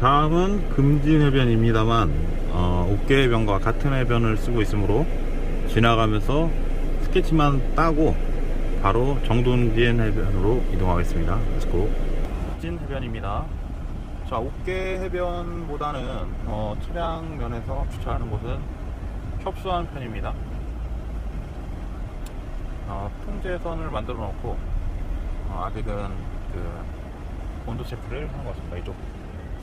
다음은 금진 해변입니다만 어, 옥계 해변과 같은 해변을 쓰고 있으므로 지나가면서 스케치만 따고 바로 정동진 해변으로 이동하겠습니다. 렛츠고. 금진 해변입니다. 자, 옥계 해변보다는 어, 차량 면에서 주차하는 곳은 협소한 편입니다. 어, 통제선을 만들어 놓고 어, 아직은 그 온도 체크를 하는 것 같습니다. 이쪽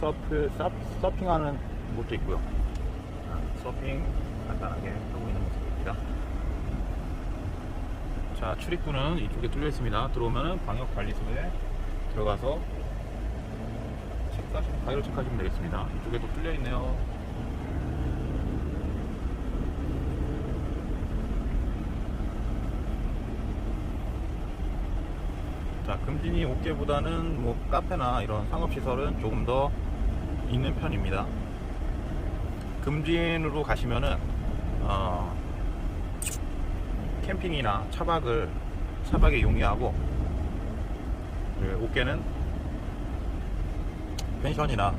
서프, 서, 서핑하는 곳도 있고요. 아, 서핑 간단하게 하고 있는 모습입니다. 자, 출입구는 이쪽에 뚫려 있습니다. 들어오면은 방역 관리소에 들어가서 체크하시면 가위로 체크하시면 되겠습니다. 이쪽에도 뚫려 있네요. 자, 금진이 옥계보다는 뭐 카페나 이런 상업시설은 조금 더 있는 편입니다. 금진으로 가시면은 어, 캠핑이나 차박을 차박에 용이하고 그 옥계는 펜션이나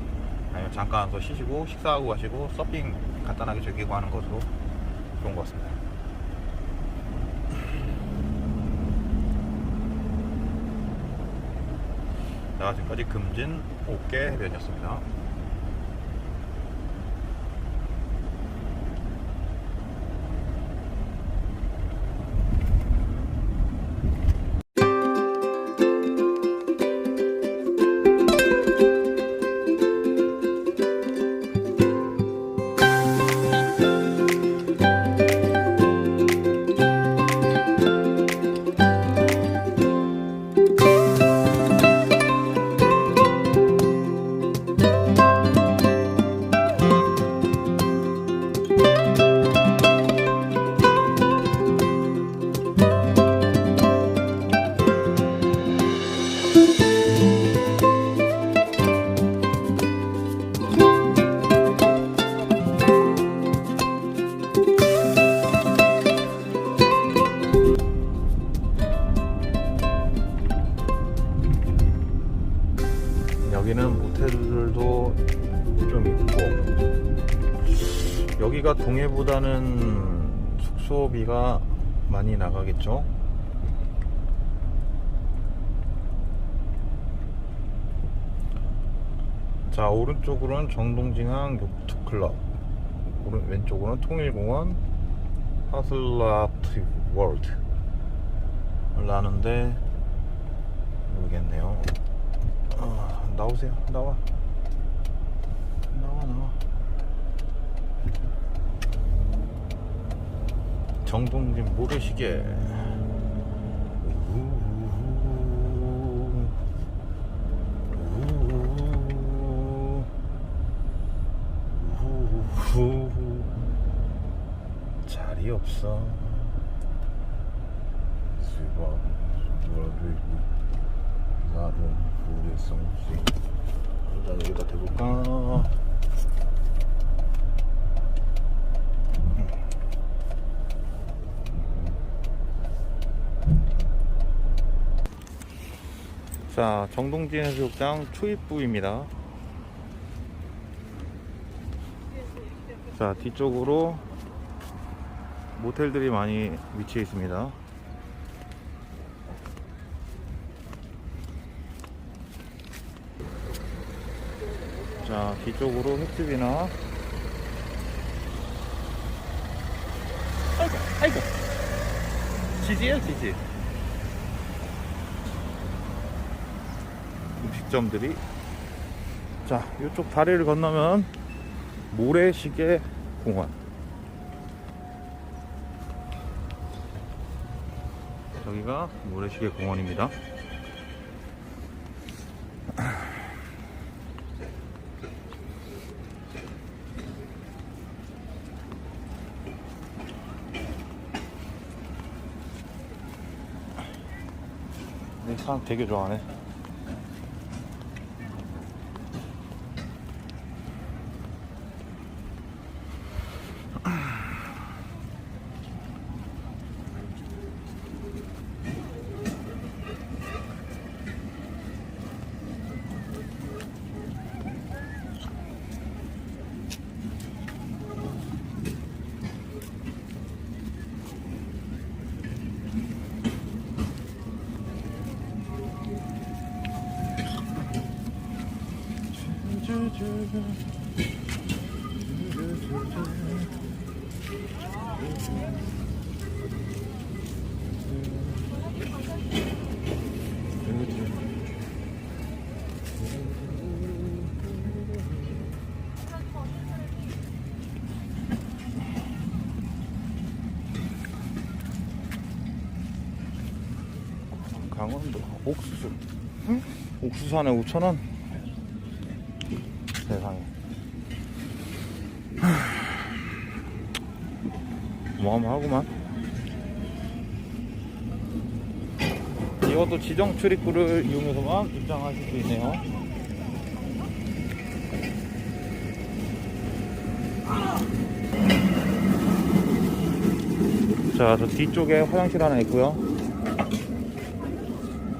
잠깐 더 쉬시고 식사하고 가시고 서핑 간단하게 즐기고 하는 것으로 좋은 것 같습니다. 자, 지금까지 금진 옥계 해변이었습니다. 여기가 동해보다는 숙소비가 많이 나가겠죠 자 오른쪽으로는 정동진항 요트클럽 오른 왼쪽으로는 통일공원 하슬라트 월드 라는데 모르겠네요 아, 나오세요. 나와 나와. 정동진 모래시계. 자리 없어. 수박, 나도 모르겠어 혹시 일단 여기다 대볼까 자 정동진 해수욕장 초입부입니다. 자 뒤쪽으로 모텔들이 많이 위치해 있습니다. 자 뒤쪽으로 횟집이나. 아이고 아이고. 지지요 지지 음식점들이. 자 이쪽 다리를 건너면 모래시계 공원. 여기가 모래시계 공원입니다. 이 사람 되게 좋아하네. 강원도 옥수수 응? 옥수수 하나 5천원 세상에. 뭐하구만. 이것도 지정 출입구를 이용해서만 입장하실 수 있네요. 자 저 뒤쪽에 화장실 하나 있고요.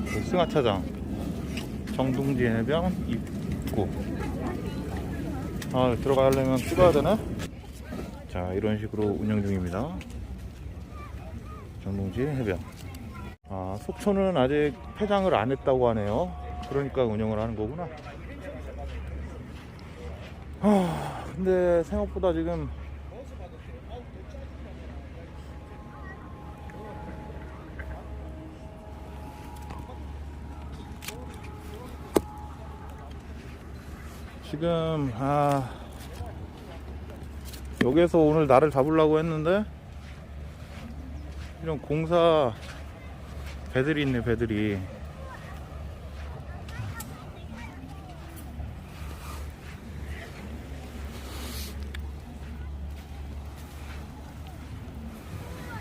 그 승하차장. 정동진 해변 입구 아 들어가려면 찍어야 되나? 자 이런 식으로 운영 중입니다. 정동진 해변. 아 속초는 아직 폐장을 안 했다고 하네요. 그러니까 운영을 하는 거구나. 아 근데 생각보다 지금 지금 아 여기에서 오늘 나를 잡으려고 했는데 이런 공사 배들이 있네 배들이.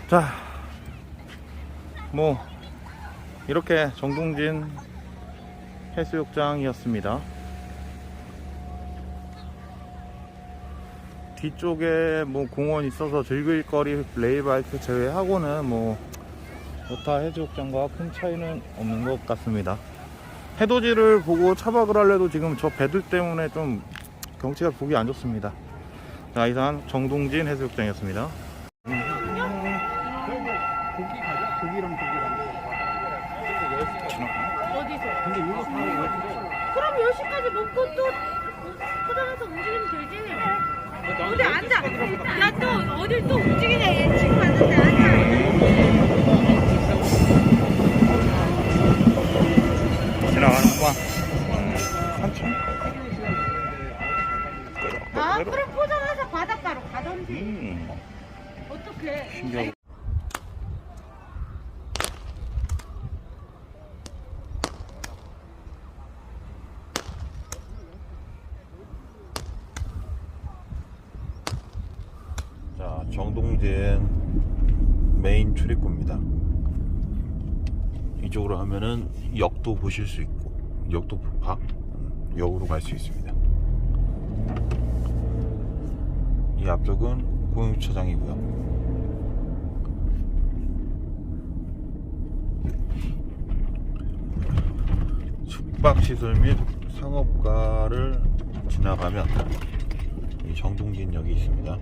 자 뭐 이렇게 정동진 해수욕장이었습니다 뒤쪽에 뭐 공원 있어서 즐길 거리 레이바이크 제외하고는 뭐 여타 해수욕장과 큰 차이는 없는 것 같습니다. 해돋이를 보고 차박을 할래도 지금 저 배들 때문에 좀 경치가 보기 안 좋습니다. 자, 이상 정동진 해수욕장이었습니다. 그럼 10시까지 먹고 또 포장해서 움직이면 되지. 어디 앉아. 야, 또 어딜 또 움직이네. 지금 왔는데 앉아. 지나가는구만. 음, 한참. 아, 그럼 포장해서 바닷가로 가던지. 음, 어떡해. 신기하고. 자, 정동진 메인 출입구입니다. 이쪽으로 하면은 역도 보실 수 있고, 역도 밖 음, 역으로 갈 수 있습니다. 이 앞쪽은 공유주차장이고요. 숙박시설 및 상업가를 지나가면 이 정동진역이 있습니다.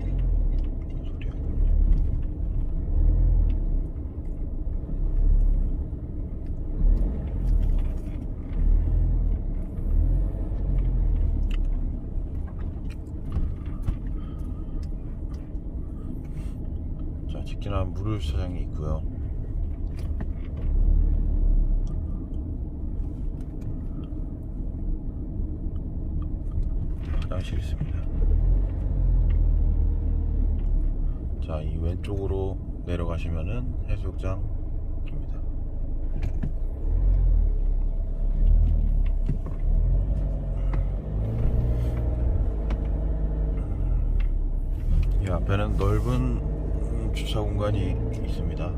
자, 직진한 무료 주차장이 있고요. 화장실 있습니다. 자, 이 왼쪽으로 내려가시면은 해수욕장입니다. 이 앞에는 넓은 주차 공간이 있습니다.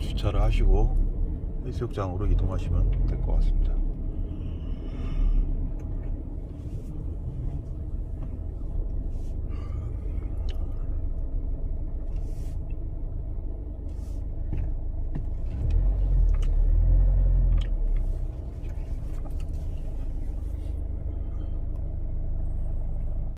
주차를 하시고 해수욕장으로 이동하시면 될 것 같습니다.